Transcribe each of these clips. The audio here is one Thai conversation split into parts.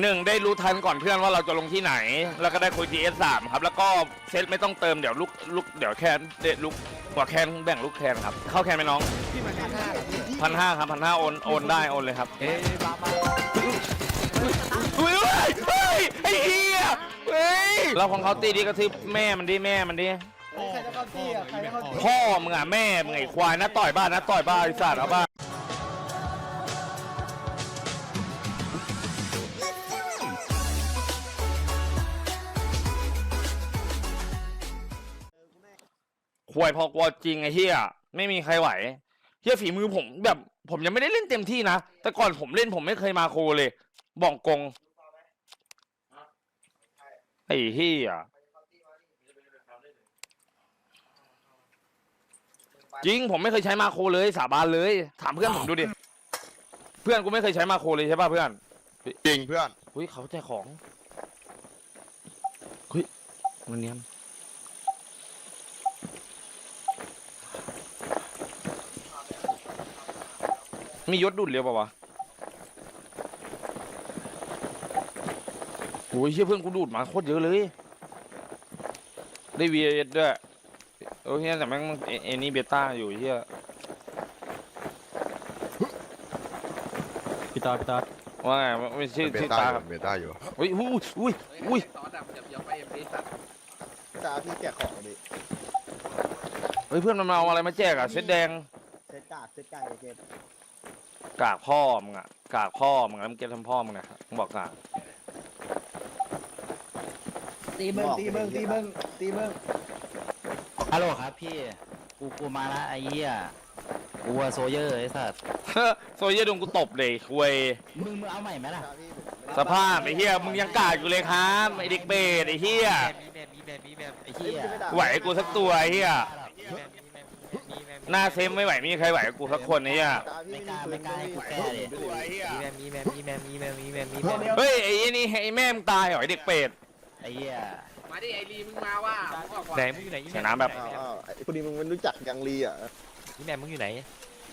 หนึ่งได้รู้ทันก่อนเพื่อนว่าเราจะลงที่ไหน แล้วก็ได้คุย GS สามครับ แล้วก็เซตไม่ต้องเติมเดี๋ยวลูกลูกเดี๋ยวแคนเดี๋ยวลูกหัวแคนแบ่งลูกแคนครับ เข้าแคนไหมน้องพันห้าครับพันห้าโอนโอนได้โอนเลยครับเอ๊ะมามาเฮ้ยเฮ้ยเฮ้ยไอ้เหี้ยเฮ้ยเราของเขาตีดีกระทืบแม่มันดิแม่มันดิใครจะเข้าที่อะใครจะเข้าที่พ่อมึงอะแม่มึงไอ้ควายนะต่อยบ้านนะต่อยบ้านไอ้สัตว์เอาบ้าน ควายพอกลัวจริงไอ้เหี้ยไม่มีใครไหวเหี้ยฝีมือผมแบบผมยังไม่ได้เล่นเต็มที่นะ แต่ก่อนผมเล่นผมไม่เคยมาโคเลยบอกกงไอ้เหี้ยจริงผมไม่เคยใช้มาโครเลย สาบานเลย ถามเพื่อนผมดูดิ เพื่อนกูไม่เคยใช้มาโครเลยใช่ป่ะเพื่อนจริงเพื่อนเฮ้ยเขาแจกของเฮ้ยมันเนียน มียศดุดเรียวป่าวะโอ้ยเชื่อเพื่อนกูดูดมาโคตรเยอะเลย ได้ VS ด้วยโอ้ยเฮียแต่แม่งเอเอนี่เบต้าอยู่เฮียพี่ตาพี่ตาว่าไงไม่ไม่ชื่อเบชื่อต้าตาอครัยู่บเบต้าอยู่อุ้ยอุ้ยอุ้ยอุ้ยตอนดับอย่าไปเอ็มดีสัตว์จ้าพี่แกะของดิเฮ้ยเพื่อนมันมาเอาอะไรมาแจกอะเช็ดแดงเซตกาดเซตไก่เกม กากพ่อมึงอะกากพ่อมึงแล้วมึงเก็บทำพ่อมึงนะมึงบอกกากตีเบิ้งตีเบิ้งตีเบิ้งตีเบิ้งฮัลโหลครับพี่ กูกูมาละไอ้เหี้ยกูว่าโซเยอร์ไอ้สัสโซเยอร์ดงกูตบเลยคุยมึงมึงเอาใหม่ไหมล่ะจ้าพี่สภาพไอ้เฮียมึงยังกากอยู่เลยครับไอ้เด็กเบสไอ้เฮียมีแบบมีแบบมีแบบไอ้เหี้ยไหวกูสักตัวไอ้เฮีย มีแบบมีแบบมีแบบ หน้าเซมไม่ไหวมีใครไหวกับกูสักคนไอ้เฮียจ้าพี่ไม่ไม่กล้าไม่กล้าให้กูแก้ดิมีแบบมีแบบมีแบบมีแบบมีแบบมีแบบเฮ้ยไอ้นี่ไอ้แม่มึงตายเหรอไอเด็กเป็ดไอ้เหี้ยมาดิไอรีมึงมาว่าไหนมึงอยู่ไหนเสียน้ำแบบอ้าวอ้าวไอ้คนนี้มึงไม่รู้จักยังลีอะนี่แม่มึงอยู่ไหน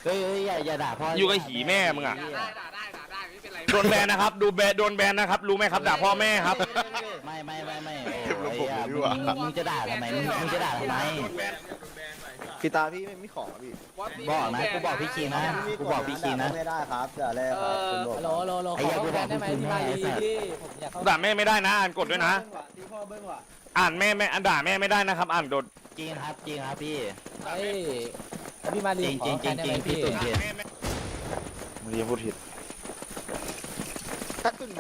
เฮ้ยอย่าอย่าด่าพ่ออยู่กับหีแม่มึงอะด่าได้ด่าได้ด่าได้ไม่เป็นไรโดนแบนนะครับดูแบนโดนแบนนะครับรู้ไหมครับด่าพ่อแม่ครับไม่ไม่ไม่ไม่โอ้ยมึงจะด่าทำไมมึงจะด่าทำไม พี่ตาพี่ไม่มีของอะพี่บอกนะกูบอกพี่คีนะกูบอกพี่คีนะ ไม่ได้ครับเดี๋ยวแรกครับคุณบอกฮัลโหลฮัลโหลฮัลโหลไอ้เหี้ยกูบอกพี่คีนะไอ้สัสพี่ผมอยากเข้าด่าแม่ไม่ได้นะ อ่านกดด้วยนะตีพ่อเบิ้งว่ะอ่านแม่แม่อ่านด่าแม่ไม่ได้นะครับ อ่านโดดจริงครับจริงครับพี่เฮ้ยแล้วพี่มาจลีริงจริงจริงจริงพี่ตุ่นพี่ไม่ได้พูดผิดตัดตึ้ง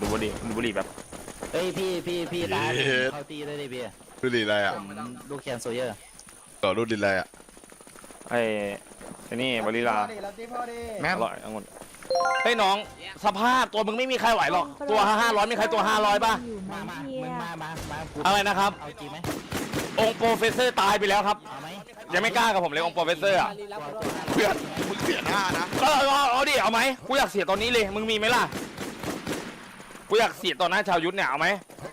ดูบุหรี่ดูบุหรี่แบบ เฮ้ยพี่พี่พี่ตาเข้าตีได้ดิพี่ดูดีอะไรอะผมลูกแคนโซเยอร์ต่อรูดดีอะไรอะไอ้ไอ้นี่บริลาแล้วตีพ่อดิอร่อยองุ่นเฮ้ยน้อง สภาพตัวมึงไม่มีใครไหวหรอก ตัวห้าร้อยมีใครตัวห้าร้อยป่ะ มามามึงมามามากูอะไรนะครับ เอาจริงไหมองค์โปรเฟสเซอร์ตายไปแล้วครับ เอาไหมยังไม่กล้ากับผมเลยองค์โปรเฟสเซอร์อะมาลีรับรถเพื่อนมึงเสียหน้านะ ก็เอาเอาดิเอาไหมกูอยากเสียตอนนี้เลย มึงมีไหมล่ะ กูอยากเสียตอนหน้าชาวยุทธเนี่ยเอาไหม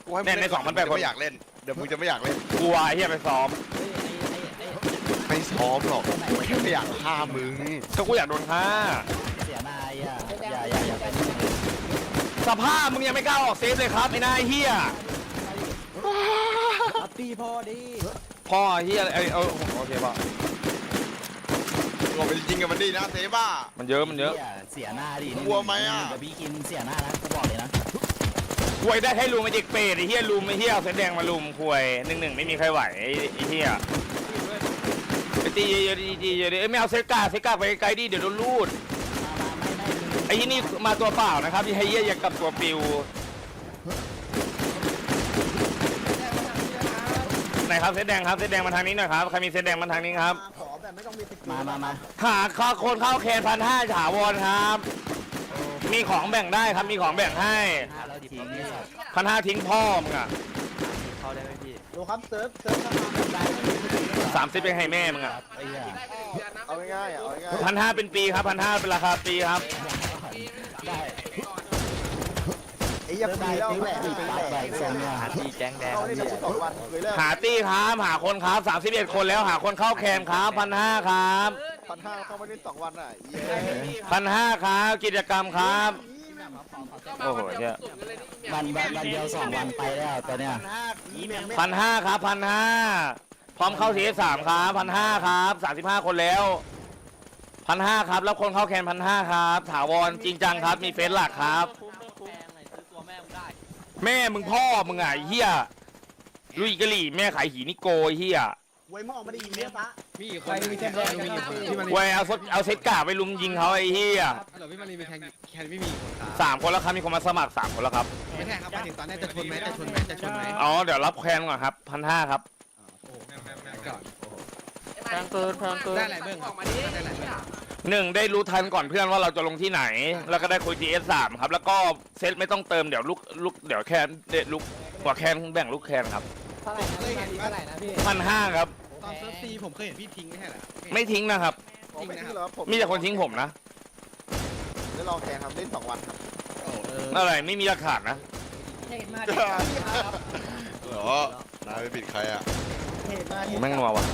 กูให้มึงเนี่ยในเล่สองพันแปดคนไม่อยากเล่น เดี๋ยวมึงจะไม่อยากเล่น กลัวไอ้เฮียไปซ้อมไม่ซ้อมหรอกกูแค่ไม่อยากฆ่ามึงก็กูอยากโดนฆ่าเสียหน้าไอ้อะอย่าอย่าอย่าเป็นสภาพมึงยังไม่กล้าออกเซฟเลยครับไอ้นายเฮียตีพ่อดิพ่อเฮียเอ้ยเออโอเคป่ะตัวเป็นจริงกับมันดีนะเซบ้า มันเยอะมันเยอะ เสียหน้าดิกลัวไหมอะกับพี่กินเสียหน้านะกูบอกเลยนะ ควยได้ให้ลุมไอ้เด็กเปรตไอ้เฮียลุมไอ้เฮียเอาเส้นแดงมาลุมควยหนึ่งหนึ่งไม่มีใครไหวไอ้ไอ้เฮียไปตีเยอะๆดีๆเยอะๆเอ้ยไม่เอาเซกาเซกาไปไกลๆดิเดี๋ยวโดนลูดไอ้ที่นี่มาตัวเปล่านะครับไอ้เฮียอยากกลับตัวปิวไหนครับเส้นแดงครับเส้นแดงมาทางนี้หน่อยครับใครมีเส้นแดงมาทางนี้ครับขอแบบไม่ต้องมีสกิลมามามาหาข้าคนเข้าแคนพันห้าถาวรครับ มีของแบ่งได้ครับมีของแบ่งให้ห้าแล้ว ทิ้งนี่สัตว์พันห้าทิ้งพ่อมึงอะเข้าได้ไหมพี่ดูครับเซิร์ฟเซิร์ฟเข้ามาได้สามสิบเป็นให้แม่มึงอะไอ้เหี้ยเอาง่ายๆอะเอาง่ายพันห้าเป็นปีครับพันห้าเป็นราคาปีครับได้ๆไอ้เหี้ยปีแล้วแหละปีปาแหกแบละกทรงเนี่ยหาที่แก๊งแดงเขาได้มาสองวันเลยแล้วหาตี้ครับหาคนครับสามสิบเอ็ดคนแล้วหาคนเข้าแคนครับพันห้าครับเพันห้าเข้ามาเล่นสองวันอะเย้พันห้าครับกิจกรรมครับ โอ้โหเหี้ยวันวันวันเดียวสองวันไปแล้วตัวเนี้ยพันห้าครับพันห้าพร้อมเข้าทีสามครับพันห้าครับสามสิบห้าคนแล้วพันห้าครับแล้วคนเข้าแคนพันห้าครับ ถาวรจริงจังครับ มีเฟซหลักครับ แม่มึงพ่อมึงอะไอ้เฮียลุยกะหรี่แม่ขายหีนิโก้เฮีย ไว้มองไม่ได้ยินเนี่ยปะมีอีกคใครนมีแคนแดงกันครับพี่พี่มารีไว้เอาซดเอาเซตกาไปลุมยิงเขาไอ้เฮียฮัลโหลพี่มารีมีแทงแคนไม่มีคนครับสามคนแล้วครับมีคนมาสมัครสามคนแล้วครับไม่ใช่ครับไปถึงตอนแรกจะชนไหมจะชนไหมจะชนไหมอ๋อเดี๋ยวรับแคนก่อนครับพันห้าครับโอ้โหก่อนแพงเกินแพงเกินได้อะไรเบื้องได้อะไรเบื้องหนึ่งได้รู้ทันก่อนเพื่อนว่าเราจะลงที่ไหน แล้วก็ได้คุย GS สามครับ แล้วก็เซตไม่ต้องเติมเดี๋ยวลูกลูกเดี๋ยวแคนเด็ดลูกหัวแคนแบ่งลูกแคนครับเท่าไหร่นะพี่มาดีเท่าไหร่นะพี่พันห้าครับ ตอนเซิร์ฟซีผมเคยเห็นพี่ทิ้งไม่ใช่เหรอไม่ทิ้งนะครับ ผมไม่ที่เหรอผมมีแต่คนทิ้งผมนะได้ลองแข่งครับเล่นสองวันครับโอ้เอออะไรไม่มีหลักฐานนะเหรอนายไปปิดใครอะแม่งนัววะ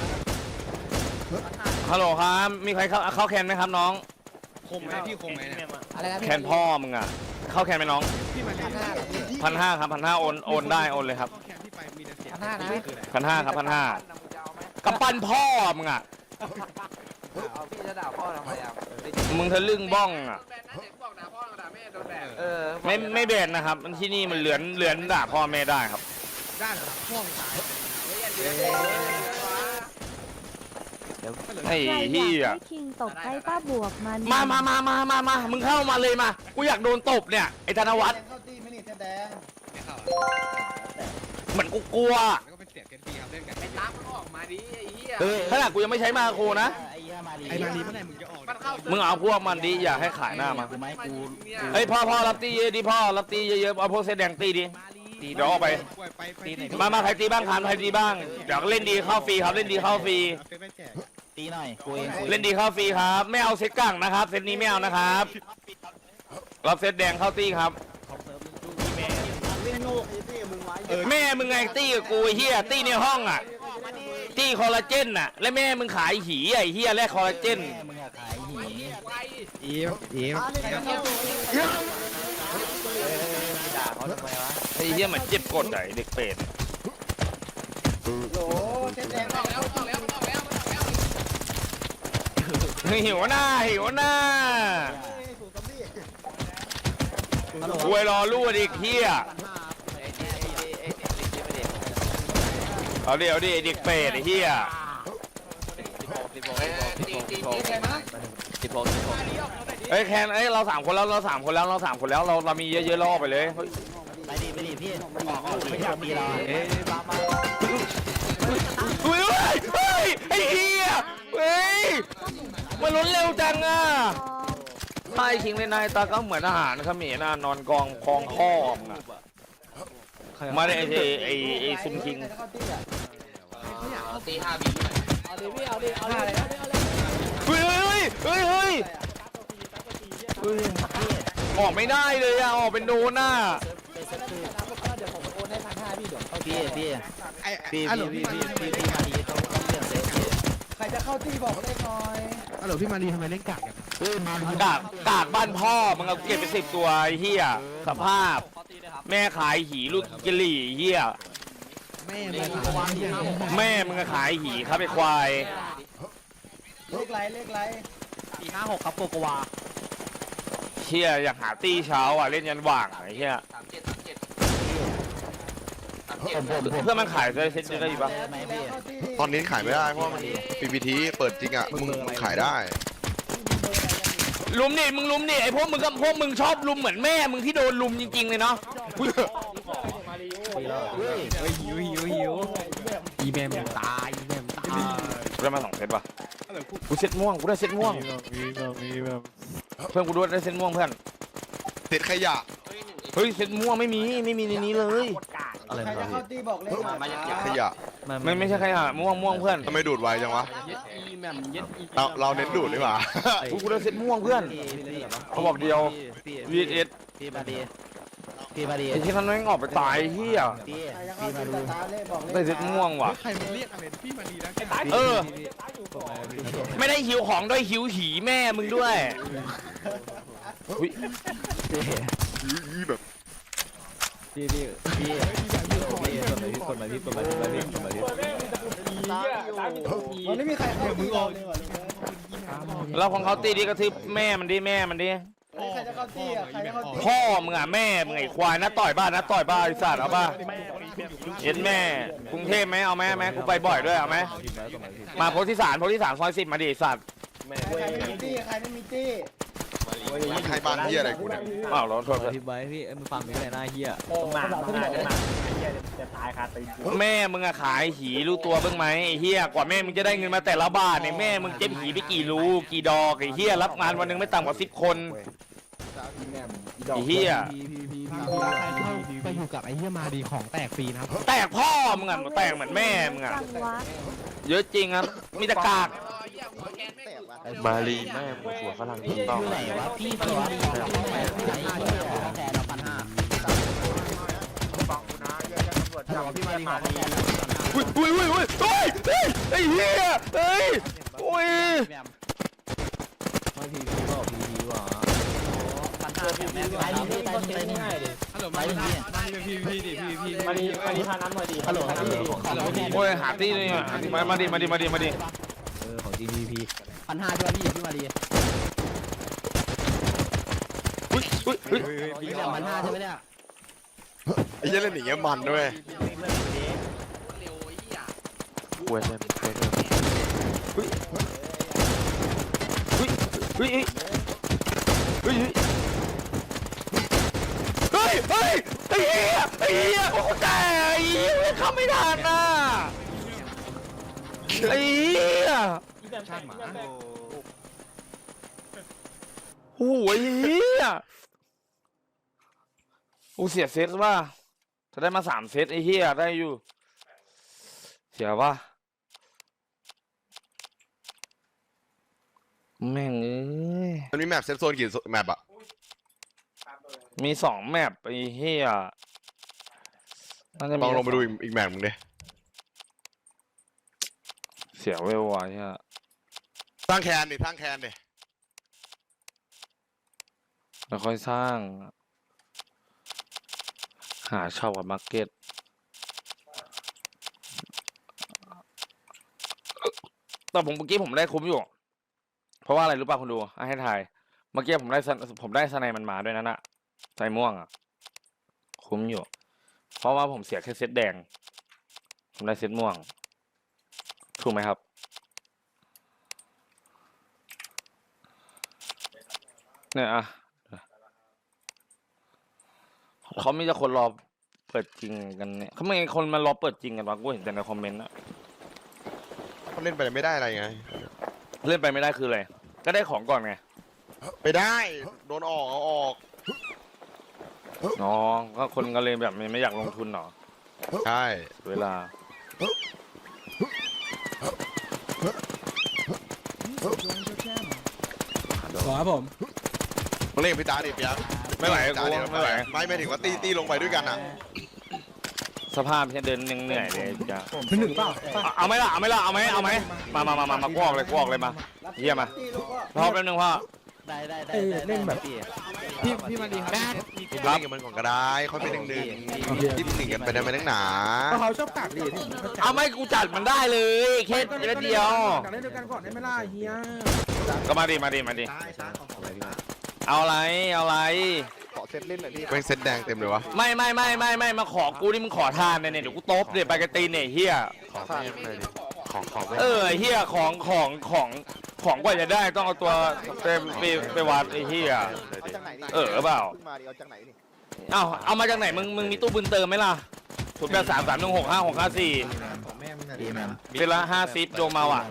ฮัลโหลครับ มีใครเข้าเข้าแคนไหมครับน้อง คมไหมพี่คมไหมเนี่ยอะไรนะพี่แคนพ่อมึงอะ เข้าแคนไหมน้องพี่มารีพันห้าเหรอพี่พันห้าครับพันห้าโอนโอนได้โอนเลยครับแคนที่ไปมีแต่เสียงพันห้านะคืออะไรพันห้าครับพันห้า กำปั้นพ่อมึงอะ เอาพี่จะด่าพ่อทำไมอะมึงทะลึ่งบ้องอะเออไม่ไม่เบนนะครับ มันที่นี่มันเหลือนเหลือนด่าพ่อแม่ได้ครับ ด้านหลังพ่วงซ้ายไอ้ใครอยากที่ให้อะคิงตบให้ป้าบวกมันมามามามามามามึงเข้ามาเลยมา กูอยากโดนตบเนี่ย ไอ้ธนวัฒน์เข้าตีไม่นี่แสดงไม่เข้าเหมือนกูกลัวแล้ ดิไอ้เหี้ยเออขนาดกูยังไม่ใช้มาโครนะ ไอ้เหี้ยมาดีไอ้มารีเมื่อไหร่มึงจะออกมันเข้ามึงเอาพวกมันดิอย่าให้ขายหน้ามากูไหมกูเฮ้ยพ่อพ่อรับตีเยอะดิพ่อรับตีเยอะๆเอาพวกเส้นแดงตีดิเดี๋ยวออกไป ไปไปไปมามาใครตีบ้างครับใครตีบ้างเดี๋ยวเล่นดีเข้าฟรีครับเล่นดีเข้าฟรีเฟซไปแจกตีหน่อยกูเองกูองเล่นดีเข้าฟรีครับ ไม่เอาเซตกังนะครับเซตนี้ไม่เอานะครับรับเซตแดงเข้าตีครับเล่นโง่ไอ้พี่มึงไว้แม่มึงไงตีกับกูไอ้เฮียตีในห้องอะ ตีคอลลาเจนน่ะ และแม่มึงขายหีไอ้เฮียแลกคอลลาเจน แม่มึงอะขายหีอีฟอีฟด่าเขาทำไมวะไอ้เฮียมันเจ็บกดอะไอ้เด็กเป็ดโหแสดงออกแล้วออกแล้วออกแล้วออกแล้วหิวหน้าหิวหน้าสูตรพี่ควยรอลู่ดิเฮีย ไอ้นี่ไอ้ไอ้ไอ้ไอ้ไอ้เด็ก เอาดิเอาดิไอ้เด็กเป็ดไอ้เฮียสิบหกสิบหกสิบหกสิบหกสิบหกสิบหกเอ้ยแคนเอ้ยเราสามคนแล้วเราสามคนแล้วเราสามคนแล้วเราเรามีเยอะๆเราออกไปเลยเฮ้ยไปดิไปดิพี่ออกออกไม่อยากตีเราเอ้ยมามาเฮ้ยเฮ้ยไอ้เฮียเฮ้ยมันล้นเร็วจังอะถ้าไอ้คิงเล่นนายตาก็เหมือนอาหารเขมรน่ะนอนกองคองข้อม งอะมาได้ไอ้ไอ้ไอ้ซุมคิงตีห้าบีเอาดิพี่เอาดิเอาดิเอาดิเอาดิเฮ้ยเฮ้ยเฮ้ยเฮ้ยออกไม่ได้เลยอะออกเป็นโดนน่ะไปสักคือเดี๋ยวผมโอนให้พันห้าพี่เดี๋ยวเขาพี่พี่ไอ้พี่ฮัลโหลพี่พี่พี่มารีพี่พี่มาดีต้องต้องเปลี่ยนเซตพี่ใครจะเข้าตีบอกเลขหน่อยฮัลโหลพี่มารีทำไมเล่นกากกันเฮ้ยมากากกากบ้านพ่อมึงเอาเก็บไปสิบตัวไอ้เฮียสภาพ แม่ขายหีลูกกิหลี่เฮียแม่มารีแม่มึงก็ขายหีครับไอ้ควายเลขไรเลขไรตีห้าหกครับโกโกวาเฮียอยากหาตีเช้าอะเล่นยันว่างไอ้เฮียสามเจ็ดสามเจ็ดสามเจ็ดผมผมผมเพื่อมันขายได้เซ็ตได้อยู่ปะได้ไหมพี่ตอนนี้ขายไม่ได้เพราะมัน PPT เปิดจริงอะมึงมึงขายได้ ลุมนี่มึงลุมนี่ไอพวกมึงก็พวกมึงชอบลุมเหมือนแม่มึงที่โดนลุมจริงๆเลยเนาะเฮ้ยหิวหิวหิวอีแมมตายอีแมมตายกูได้มาสองเซตป่ะกูเซตม่วงกูได้เซตม่วงเพื่อนกูด้วยได้เซตม่วงเพื่อนเสร็จขยะเฮ้ยเซตม่วงไม่มีไม่มีในนี้เลยอะไรใครจะเข้าตีบอกเลขหน่อยมาจากขยะ ไม่ไม่ใช่ใครอะม่วงม่วงเพื่อนทำไมดูดไวจังวะอีแมมเย็ดอีเราเราเน้นดูดดีกว่ากูกูได้เซตม่วงเพื่อน เขาบอกเดียวพี่ VS พี่มาดีพี่มาดีไอ้ที่มันไม่งออกไปตายไอ้เฮียพี่ใครจะเข้าพี่ทีมาดูสตาร์ทเลขบอกเลขได้เซ็ตม่วงว่ะ ใครมันเรียกอะไรพี่มาดีนะเออ ไม่ได้หิวของด้วยหิวหีแม่มึงด้วยอุ๊ยแบบ พี่พี่พี่พี่กดมาพี่กดมาพี่กดมาพี่กดมาพี่กดมาพี่มันไม่มีใครเข้าทีเราเลยว่ะลุงเอ้ยเราของเขาตีดีกระทืบแม่มันดิแม่มันดิเฮ้ยใครจะเข้าทีอะใครจะเข้าทีพ่อมึงอะแม่มึงไอ้ควายนะต่อยบ้านนะต่อยบ้านไอ้สัตว์เอาป่ะเห็นแม่กรุงเทพไหมเอาไหมแม่กูไปบ่อยด้วยเอาไหมมาโพธิสารโพธิสารซอยสิบมาดิไอ้สัตว์ใครไม่มีตี้ใครไม่มีตี้ ใครบ้านเหี้ยอะไรกูเนี่ยอ้าวเราโทษพี่ไว้พี่เอ้ยมึงฟังพี่ไหนหน้าเฮียมาขึ้นมาขึ้นมาแม่มึงอะขายหีรู้ตัวบ้างไหมไอ้เฮียกว่าแม่มึงจะได้เงินมาแต่ละบาทเนี่ยแม่มึงเก็บหีไปกี่รูกี่ดอกไอ้เฮียรับงานวันหนึงไม่ต่ำกว่าสิบคนไอ้เฮีย พี่พี่พี่พี่ ไปอยู่กับไอ้เฮียมาดีของแตกฟรีนะครับแตกพ่อมึงอะแตกเหมือนแม่มึงอะเยอะจริงอะมีแต่กากมาลีแม่หัวฝรั่งถูกต้องอยู่ไหนวะพี่พี่มาดีพี่มาดีไอ้เหี้ยแทนเราพันห้าพี่มาดีของพี่อุ้ยอุ้ยอุ้ยอุ้ยเฮ้ยเฮ้ยไอ้เฮียเฮ้ยอุ้ยไม่พี่พี่บอกพี่พี่ว่าพันห้าแถมแม่ไปดิพี่ไปดิไปดิฮัลโหลไปมาดิพี่พี่พี่ดิพี่พี่ มาดีมาดีพาน้ำหน่อยดีฮัลโหลครับพี่ของพี่โอ้ยหาที่เลยอะหาที่มามาดิมาดิมาดิมาดิเออของจริงพี่พี่พันห้าใช่ไหมพี่พี่มาดีอุ้ยอุ้ยอุ้ยพี่แบบพันห้าใช่ไหมเนี่ยไอ้เหี้ยเล่นอย่างเงี้ยมันด้วยกวนเลยกวนเลยอุ้ยอุ้ยอุ้ยอุ้ยเฮ้ย เฮ้ยไอ้เหี้ยไอ้เหี้ยโอ้ตายไอ้เหี้ยเข้าไม่ทันน่ะไอ้เหี้ยช่างหมาโอ้ยเหี้ยโอ้เสียเซตว่าจะได้มาสามเซตไอ้เหี้ยได้อยู่ เสียว่าแม่งเอ้ยมันมีแมปเซฟโซนกี่แมปอะ มีสองแมปไอ้เหี้ยน่าจะลมีองลงไปดูอีกอีกแมปมึงดิเสียเวลว่ะเหี้ยสร้างแคนดิสร้างแคนดิแล้วค่อยสร้าง หาเช่ากับมาร์เก็ตแต่ผมเมื่อกี้ผมได้คุ้มอยู่ เพราะว่าอะไรรู้ป่ะคุณดูอะให้ทาย เมื่อกี้ผมได้สนผมได้สไนมันมาด้วยนั่นอะ ใจม่วงอะคุ้มอยู่ เพราะว่าผมเสียแค่เซตแดงผมได้เซตม่วง ถูกไหมครับ เนี่ยอะเขามีแต่คนรอเปิดจริงกันเนี่ยเขาไม่คนมารอเปิดจริงกันวะกูเห็นแต่ในคอมเมนต์อะเขาเล่นไปไม่ได้อะไรไง เล่นไปไม่ได้คืออะไร ก็ได้ของก่อนไง ไปได้ โดนออกเอาออก อ๋อก็คนก็เลยแบบไม่ไม่อยากลงทุนหรอ ใช่ เวลาขอครับผมมึงเล่นกับพี่ตาดิพี่ยักษ์ไม่ไหวพี่ตาดิกูไม่ไหว ไม่ไม่ถึงว่าตีตีลงไปด้วยกันอะสภาพแค่เดินยังเหนื่อยเลยจ้ะหนึ่งเปล่าเอาเอาไหมล่ะเอาไหมล่ะเอาไหมเอาไหมมามามามามากูออกเลยกูออกเลยมาเยี่ยมมาตี้ลูกก็พอแป๊บนึงพ่อได้ได้ได้เล่นแบบพี่พี่พี่มาดีครับ เล่นกับมันก่อนก็ได้ค่อยไปหนึ่งหนึ่งยิ้มหนึ่งกันไปได้ไหมนักหนาเขาชอบกักดิที่ผมเข้าใจเอาไหมกูจัดมันได้เลยแค่นิดเดียวกักเล่นด้วยกันก่อนได้ไหมล่ะเฮียก็มาดิมาดิมาดิเอาอะไรเอาอะไรขอเซตเล่นหน่อยพี่เป็นเซตแดงเต็มเลยวะไม่ไม่ไม่ไม่ไม่มาขอกูนี่มึงขอทานเนี่ยเนี่ยเดี๋ยวกูตบเดี๋ยวไปกระตีนเนี่ยเฮียขอแม่หน่อยดิของของแม่เออไอ้เฮียของของของ ของกว่าจะได้ต้องเอาตัวไปไปไปวัดไอ้เฮียเอาจากไหนนี่เออเปล่าพิ่งมาดิเอาจากไหนนี่เอาเอามาจากไหนมึงมึงมีตู้บุญเติมไหมล่ะศูนย์แปดสามสามหนึ่งหกห้าหกห้าสี่อีแมมเซตละห้าสิบโดมาว่ะ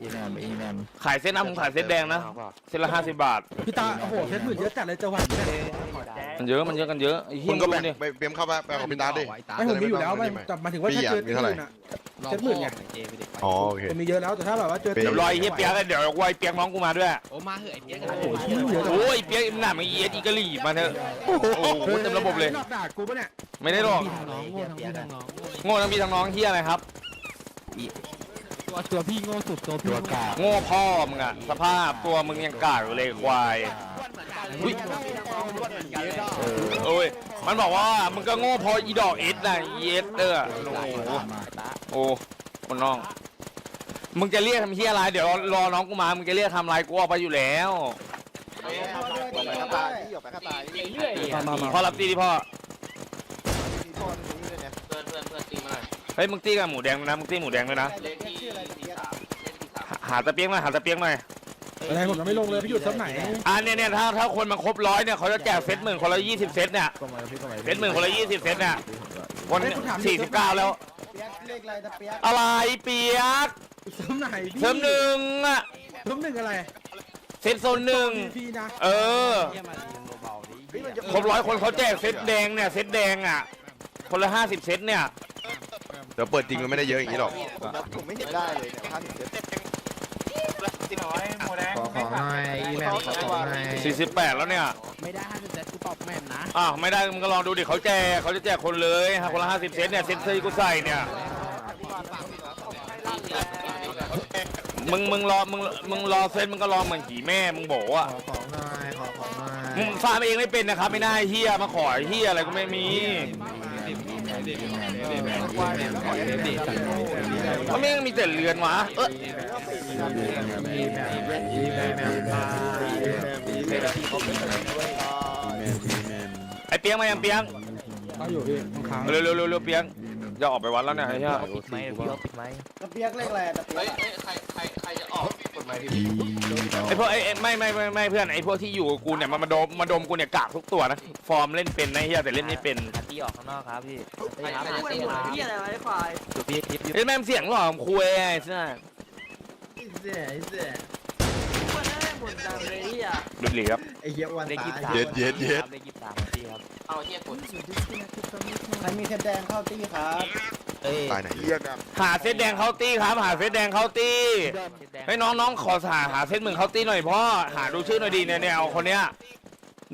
อีแมมอีแมมขายเส้นน้ำผมขายเส้นแดงนะ เส้นละห้าสิบบาทพี่ตาโอ้โหเซตหมื่นเยอะจัดเลยจะไหวไหมเนี่ย มันเยอะมันเยอะกันเยอะไอ้เหี้มึยงก็แบ่งเนี่ยไปเตรียมเข้าไปแบ่งของพี่ตาดิไม่ผมมีอยู่แล้วไม่แต่หมายถึงว่าถ้าเจอที่อื่นอะ เจ็ดหมื่นไงอ๋อโอเค ผมมีเยอะแล้วแต่ถ้าแบบว่าเจอเดี๋ยวรอไอ้เหี้ยเปียกเดี๋ยวไอ้เปียกน้องกูมาด้วย โอ้มาเหอะไอ้เปียกโอ้โหที่เยอะโอ้ยเปียกมันหนามันเอียดอีกะหรี่มาเถอะโอ้โหเต็มระบบเลยนอกด่ากูปะเนี่ยไม่ได้หรอก น้องโง่ทั้งพี่ทั้งน้องโง่ทั้งพี่ทั้งน้องเฮียอะไรครับ ตัวตัวพี่โง่สุดตัวพี่ตัวกาโง่พ่อมึงอะสภาพตัวมึงยังกากอยู่เลยควาย อุ๊ยโอ้ย มันบอกว่ามึงก็โง่พออีดอกเอสนะอีเอสเด้อโอ้โหโอ้คนน้อง มึงจะเรียกทำเฮียอะไร เดี๋ยวรอน้องกูมา มึงจะเรียกทำอะไรกูออกไปอยู่แล้วออกไปกระตายอยมามามาพ่อรับตีดิพ่อ เพื่อนเพื่อนเพื่อนตีมาหน่อยเฮ้ยมึงตีกับหมูแดงด้วยนะ มึงตีหมูแดงด้วยนะ เลขที่ชื่ออะไรตะที่เกียบสามเลขที่สามหาตะเปียกหน่อยหาตะเปียกหน่อย อะไรผมยังไม่ลงเลยพี่หยุดเท่าไหนอ่าเนี่ยเนี่ยถ้าถ้าคนมันครบร้อยเนี่ยเขาจะแจกเซตหมื่นคนละยี่สิบเซตเนี่ยก็มาพี่ก็มาเซตหมื่นคนละยี่สิบเซตเนี่ยคนสี่สิบเก้าแล้วเปียกเลขอะไรตะเปียกอะไรเปียกเท่าไหนพี่เทอมหนึ่งอะเทอมหนึ่งอะไรเซตโซนหนึ่งพี่นะเออเฮ้ยมันจะครบร้อยคนเขาแจกเซตแดงเนี่ยเซตแดงอะคนละห้าสิบเซตเนี่ยเดี๋ยวเปิดจริงมันไม่ได้เยอะอย่างนี้หรอกผมนับผมไม่เห็นได้เลยเนี่ยห้าสิบเจ็ดขอของหน่อยอีแมวขอของหน่อยสี่สิบแปดแล้วเนี่ย ไม่ได้ห้าสิบเซตกูตอบแม่นนะอ้าวไม่ได้มึงก็ลองดูดิเขาแจกเขาจะแจกคนเลยฮะคนละห้าสิบเซตเนี่ยเซตที่กูใส่เนี่ย มึงมึงรอมึงมึงรอเซตมึงก็รอเหมือนผีแม่มึงบอกว่าขอของหน่อยขอของหน่อยมึงฟาร์มเองไม่เป็นนะครับ ไม่น่าเฮียมาขอเฮียอะไรก็ไม่มีมันไม่งมีแต่เรือนวะเอออีแม วอีแมวอีแมวอีแมวอีแมวไอเปียงมายังเปียงเขาอยู่พี่ค้างเร็วเร็วเร็วเร็วเปียงจะออกไปวัดแล้วเนี่ยไอ้เหี้ย ไม่พี่เอาปิดไหมตะเปียกเลขอะไรตะเปียเฮ้ยกเฮ้ยใครใครใครจะออก กฎหมายที่ไอพวกไอไอ้ไม่ไม่ไม่ไม่เพื่อนไอพวกที่อยู่กับกูเนี่ยมันมาดมมาดมกูเนี่ยกากทุกตัวนะฟอร์มเล่นเป็นนะไอ้เหี้ยแต่เล่นไม่เป็นตีออกข้างนอกครับพี่ใครใครจะตีมาพี่อะไรวะไอ้ควายดูพี่พี่พี่ไอ้แม่งเสียงหล่อของคุยไอ้เสื้อเสียเสียดูดิครับไอ้เหี้ยวันเลขตายี่สิบสามเย็ดเย็ดเย็ดเลขยี่สิบสามพี่ครับ เอาเฮียกด ใครมีเทปแดงเข้าตี้ครับเอ้ย ตายไหนเรียกอะหาเซตแดงเข้าตี้ครับ หาเซตแดงเข้าตี้ให้น้องน้องขอหาหาเซตหมื่นเข้าตี้หน่อยพ่อหาดูชื่อหน่อยดีเนี่ยเนี่ยเอาคนเนี้ย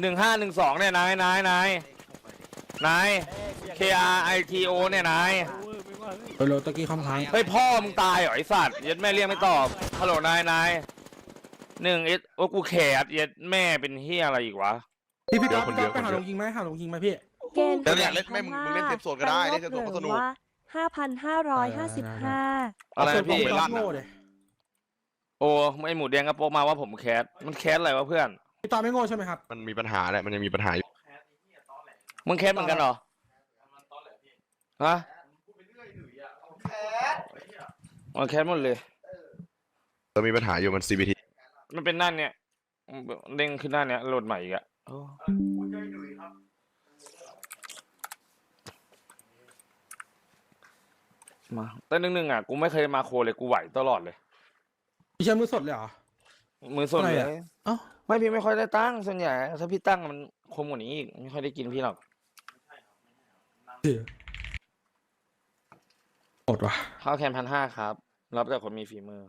หนึ่งห้าหนึ่งสองเนี่ยนายนายนายนาย K R I T O เนี่ยนายเออโรตะกี้คำค้างเฮ้ยพ่อมึงตายเหรอไอสัตว์เย็ดแม่เรียกไม่ตอบฮัลโหลนายนายหนึ่งเอสโอ้กูแขดเย็ดแม่เป็นเฮียอะไรอีกวะ พี่พี่ต้องไปหาลงยิงไหมหาลงยิงไหมพี่ เกณฑ์แต่เนี่ยเล่นไม่มึงมึงเล่นเซฟโซนก็ได้เล่นเซฟโซนก็สนุกห้า พันห้าร้อยห้าสิบห้าอะไรเาพี่ส่งไปโง่เลยโอ้ไอหมูแดงกระโปรงมาว่าผมแคสมันแคสอะไรวะเพื่อน พี่ตอนไม่โง่ใช่ไหมครับ มันมีปัญหาแหละ มันยังมีปัญหาอยู่ มึงแคสเหมือนกันเหรอฮะมันแคสหมดเลยเรามีปัญหาอยู่มัน CBT มันเป็นหน้าเนี่ยเด้งขึ้นหน้าเนี่ยโหลดใหม่อีกอะโอ้ มาแต่หนึ่งหนึ่งๆอะกูไม่เคยมาโคเลยกูไหวตลอดเลย พี่เชื่อมือสดเลยเหรอ มือสดเลทำไมยอะเอ้าไม่พี่ไม่ค่อยได้ตั้งส่วนใหญ่ถ้าพี่ตั้งมันคมกว่านี้อีกไม่ค่อยได้กินพี่หรอกอดว่ะข้าวแคนพันห้าครับ รับจากคนมีฝีมือ